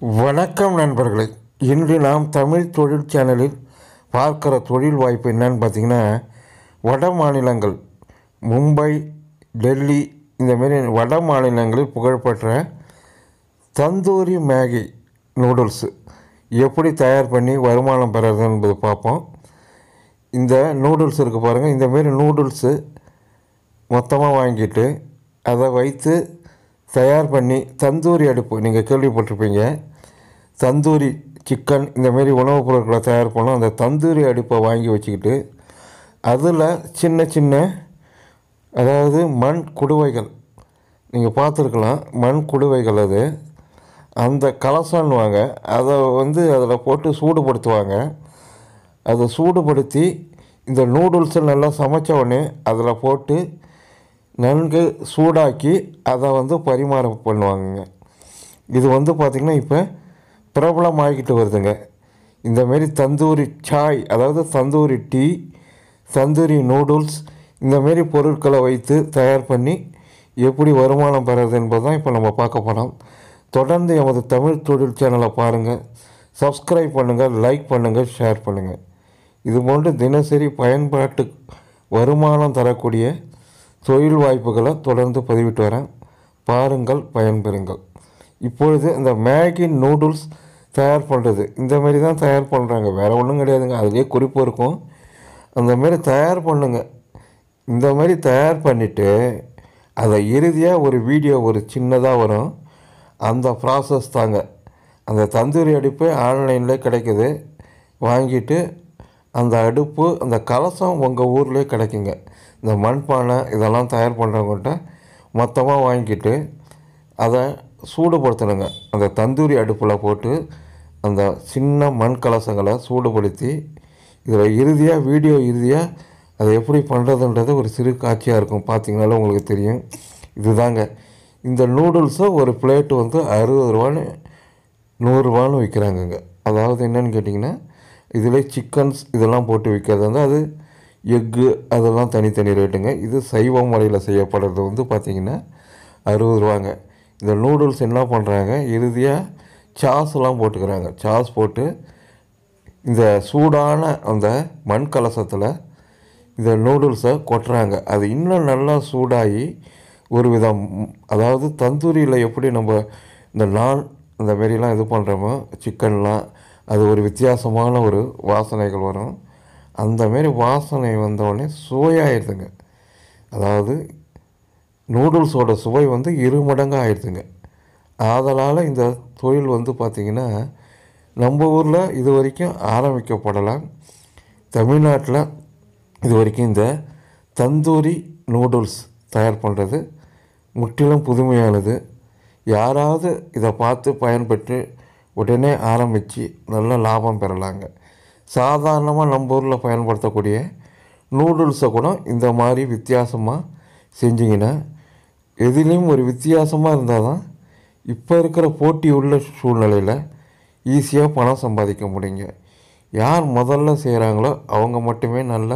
வணக்கம் நண்பர்களே. இன்று நாம் தமிழ் தொழில் சேனலில் பார்க்குற தொழில் வாய்ப்பு என்னன்னு பார்த்தீங்கன்னா வட மாநிலங்கள் மும்பை டெல்லி இந்தமாரி வட மாநிலங்களில் புகழ்பெற்ற தந்தூரி மேகி நூடுல்ஸு எப்படி தயார் பண்ணி வருமானம் பெறது என்பது பார்ப்போம். இந்த நூடுல்ஸ் இருக்குது பாருங்கள் இந்தமாரி நூடுல்ஸு மொத்தமாக வாங்கிட்டு அதை வைத்து தயார் பண்ணி தந்தூரி அடுப்பு நீங்கள் கேள்விப்பட்டிருப்பீங்க. தந்தூரி சிக்கன் இந்தமாரி உணவுப் பொருட்களை தயார் பண்ணோம் அந்த தந்தூரி அடுப்பை வாங்கி வச்சுக்கிட்டு அதில் சின்ன சின்ன அதாவது மண் குடுவைகள் நீங்கள் பார்த்துருக்கலாம் மண் குடுவைகள் அது. அந்த கலசம்னுவாங்க அதை வந்து அதில் போட்டு சூடுபடுத்துவாங்க. அதை சூடுபடுத்தி இந்த நூடுல்ஸை நல்லா சமைச்ச உடனே அதில் போட்டு நன்கு சூடாக்கி அதை வந்து பரிமாறம் பண்ணுவாங்கங்க. இது வந்து பார்த்திங்கன்னா இப்போ பிரபலமாகிக்கிட்டு வருதுங்க. இந்தமாரி தந்தூரி சாய் அதாவது தந்தூரி டீ தந்தூரி நூடுல்ஸ் இந்தமாரி பொருட்களை வைத்து தயார் பண்ணி எப்படி வருமானம் பெறது என்பது தான் இப்போ நம்ம பார்க்க போகிறோம் தொடர்ந்து எமது தமிழ் தொழில் சேனலை பாருங்கள் சப்ஸ்கிரைப் பண்ணுங்கள் லைக் பண்ணுங்கள் ஷேர் பண்ணுங்கள் இது போன்று தினசரி பயன்பாட்டு வருமானம் தரக்கூடிய தொழில் வாய்ப்புகளை தொடர்ந்து பதிவிட்டு வரேன். பாருங்கள் பயன்பெறுங்கள். இப்பொழுது இந்த மேகி நூடுல்ஸ் தயார் பண்ணுறது இந்த மாதிரி தான் தயார் பண்ணுறாங்க வேறு ஒன்றும் கிடையாதுங்க. அதுலேயே குறிப்பு இருக்கும். அந்தமாதிரி தயார் பண்ணுங்க. இந்த மாதிரி தயார் பண்ணிவிட்டு அதை இறுதியாக ஒரு வீடியோ ஒரு சின்னதாக வரும். அந்த ப்ராசஸ் தாங்க. அந்த தந்தூரி அடிப்பு ஆன்லைனில் கிடைக்குது. வாங்கிட்டு அந்த அடுப்பு அந்த கலசம் உங்கள் ஊர்லேயே கிடைக்குங்க. இந்த மண்பானை இதெல்லாம் தயார் பண்ணுறவங்கள்ட்ட மொத்தமாக வாங்கிட்டு அதை சூடுபடுத்தணுங்க. அந்த தந்தூரி அடுப்பில் போட்டு அந்த சின்ன மண் கலசங்களை சூடுபடுத்தி இதில் இறுதியாக வீடியோ இறுதியாக அதை எப்படி பண்ணுறதுன்றது ஒரு சிறு காட்சியாக இருக்கும். பார்த்திங்கனாலும் உங்களுக்கு தெரியும். இதுதாங்க. இந்த நூடுல்ஸை ஒரு பிளேட்டு வந்து அறுபது ரூபான்னு நூறுரூவான்னு விற்கிறாங்கங்க அதாவது என்னென்னு கேட்டிங்கன்னா இதில் சிக்கன்ஸ் இதெல்லாம் போட்டு விற்கிறது வந்து அது எக்கு அதெல்லாம் தனித்தனி ரேட்டுங்க. இது சைவ முறையில் செய்யப்படுறது வந்து பார்த்திங்கன்னா அறுபது ரூபாங்க. இந்த நூடுல்ஸ் என்ன பண்ணுறாங்க இறுதியாக சாஸ்லாம் போட்டுக்கிறாங்க. சாஸ் போட்டு இந்த சூடான அந்த மண் கலசத்தில் இந்த நூடுல்ஸை கொட்டுறாங்க. அது இன்னும் நல்லா சூடாகி ஒரு விதம் அதாவது தந்தூரியில் எப்படி நம்ம இந்த நான் இந்த மாரிலாம் இது பண்ணுறோமோ சிக்கன்லாம் அது ஒரு வித்தியாசமான ஒரு வாசனைகள் வரும். அந்த மாரி வாசனை வந்தவுடனே சுவையாகிடுதுங்க அதாவது நூடுல்ஸோட சுவை வந்து இரு மடங்காக ஆயிடுதுங்க ஆதலால் இந்த தொழில் வந்து பார்த்திங்கன்னா நம்ம ஊரில் இது வரைக்கும் ஆரம்பிக்கப்படலாம் தமிழ்நாட்டில் இது வரைக்கும் இந்த தந்தூரி நூடுல்ஸ் தயார் பண்ணுறது முற்றிலும் புதுமையானது. யாராவது இதை பார்த்து பயன்பெற்று உடனே ஆரம்பித்து நல்ல லாபம் பெறலாங்க. சாதாரணமாக நம்ம ஊரில் பயன்படுத்தக்கூடிய நூடுல்ஸை கூட இந்த மாதிரி வித்தியாசமாக செஞ்சிங்கன்னா எதுலேயும் ஒரு வித்தியாசமாக இருந்தால் தான் இப்போ இருக்கிற போட்டி உள்ள சூழ்நிலையில் ஈஸியாக பணம் சம்பாதிக்க முடியுங்க. யார் முதல்ல செய்கிறாங்களோ அவங்க மட்டுமே நல்ல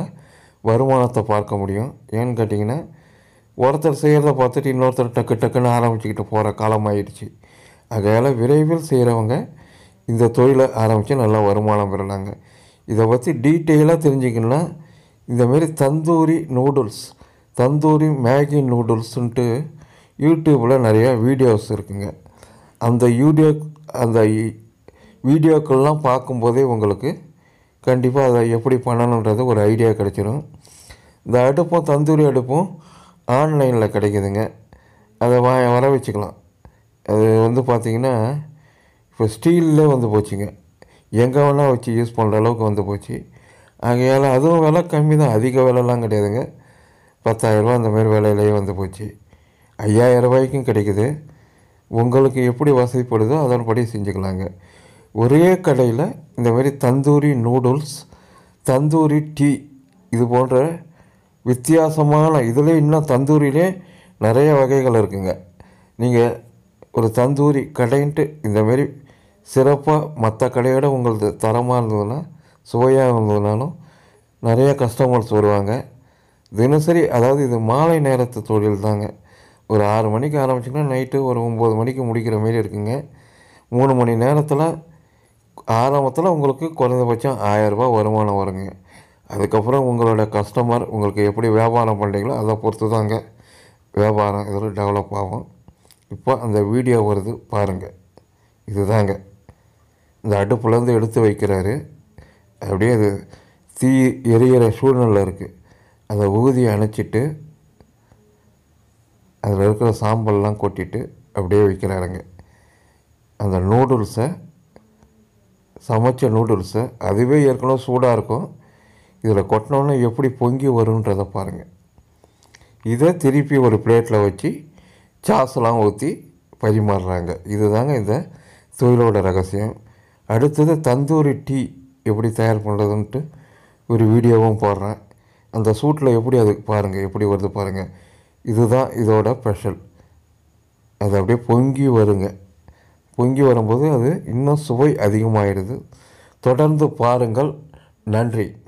வருமானத்தை பார்க்க முடியும். ஏன்னு கேட்டிங்கன்னா ஒருத்தர் செய்கிறத பார்த்துட்டு இன்னொருத்தர் டக்கு டக்குன்னு ஆரம்பிச்சுக்கிட்டு போகிற காலம் ஆயிடுச்சு ஆகையால் விரைவில் செய்கிறவங்க இந்த தொழிலை ஆரம்பித்து நல்லா வருமானம் பெறலாங்க இதை பற்றி டீட்டெயிலாக தெரிஞ்சுக்கணும்னா இந்தமாரி தந்தூரி நூடுல்ஸ் தந்தூரி மேகி நூடுல்ஸுன்ட்டு யூடியூப்பில் நிறையா வீடியோஸ் இருக்குங்க. அந்த யூடியோ அந்த வீடியோக்கள்லாம் பார்க்கும்போதே உங்களுக்கு கண்டிப்பாக அதை எப்படி பண்ணணுன்றது ஒரு ஐடியா கிடைச்சிடும் இந்த அடுப்பும் தந்தூரி அடுப்பும் ஆன்லைனில் கிடைக்குதுங்க. அதை வா வர வச்சுக்கலாம். அது வந்து பார்த்திங்கன்னா இப்போ ஸ்டீலில் வந்து போச்சுங்க. எங்கே வேணால் வச்சு யூஸ் பண்ணுற அளவுக்கு வந்து போச்சு. ஆகையால் அதுவும் விலை கம்மி தான். அதிக விலைலாம் கிடையாதுங்க. பத்தாயிரரூபா அந்தமாரி விலையிலேயே வந்து போச்சு. ஐயாயிரம் ரூபாய்க்கும் கிடைக்குது. உங்களுக்கு எப்படி வசதிப்படுதோ அதன்படி செஞ்சுக்கலாங்க. ஒரே கடையில் இந்தமாரி தந்தூரி நூடுல்ஸ் தந்தூரி டீ இது போன்ற வித்தியாசமான இதில் இன்னும் தந்தூரியிலே நிறைய வகைகள் இருக்குங்க. நீங்கள் ஒரு தந்தூரி கடைன்ட்டு இந்தமாரி சிறப்பாக மற்ற கடையோட உங்களது தரமாக இருந்ததுன்னா சுவையாக இருந்ததுனாலும் நிறைய கஸ்டமர்ஸ் வருவாங்க. தினசரி அதாவது இது மாலை நேரத்து தொழில் தாங்க. ஒரு ஆறு மணிக்கு ஆரம்பிச்சிங்கன்னா நைட்டு ஒரு ஒம்பது மணிக்கு முடிக்கிற மாரி இருக்குங்க. மூணு மணி நேரத்தில் ஆரம்பத்தில் உங்களுக்கு குறைந்தபட்சம் ஆயரூபா வருமானம் வருங்க. அதுக்கப்புறம் உங்களோட கஸ்டமர் உங்களுக்கு எப்படி வியாபாரம் பண்ணுறீங்களோ அதை பொறுத்து தாங்க வியாபாரம் இதில் டெவலப் ஆகும். இப்போ அந்த வீடியோ வருது பாருங்கள் இதுதாங்க. இந்த அடுப்புலேருந்து எடுத்து வைக்கிறாரு. அப்படியே அது தீ எரியிற சூழ்நிலை இருக்குது அதை ஊதி அணைச்சிட்டு அதில் இருக்கிற சாம்பல்லாம் கொட்டிட்டு அப்படியே வைக்கிறாருங்க. அந்த நூடுல்ஸை சமைச்ச நூடுல்ஸை அதுவே ஏற்கனவே சூடாக இருக்கும். இதில் கொட்டினோன்னே எப்படி பொங்கி வருன்றதை பாருங்கள் இதை திருப்பி ஒரு பிளேட்டில் வச்சு சாஸ்லாம் ஊற்றி பரிமாறுறாங்க. இதுதாங்க இந்த தொழிலோட ரகசியம். அடுத்தது தந்தூரி டீ எப்படி தயார் பண்ணுறதுன்ட்டு ஒரு வீடியோவும் போடுறேன். அந்த சூட்டில் எப்படி அது பாருங்கள் எப்படி வருது பாருங்கள் இதுதான் இதோட ஸ்பெஷல். அது அப்படியே பொங்கி வருங்க. பொங்கி வரும்போது அது இன்னும் சுவை அதிகமாகிடுது தொடர்ந்து பாருங்கள். நன்றி.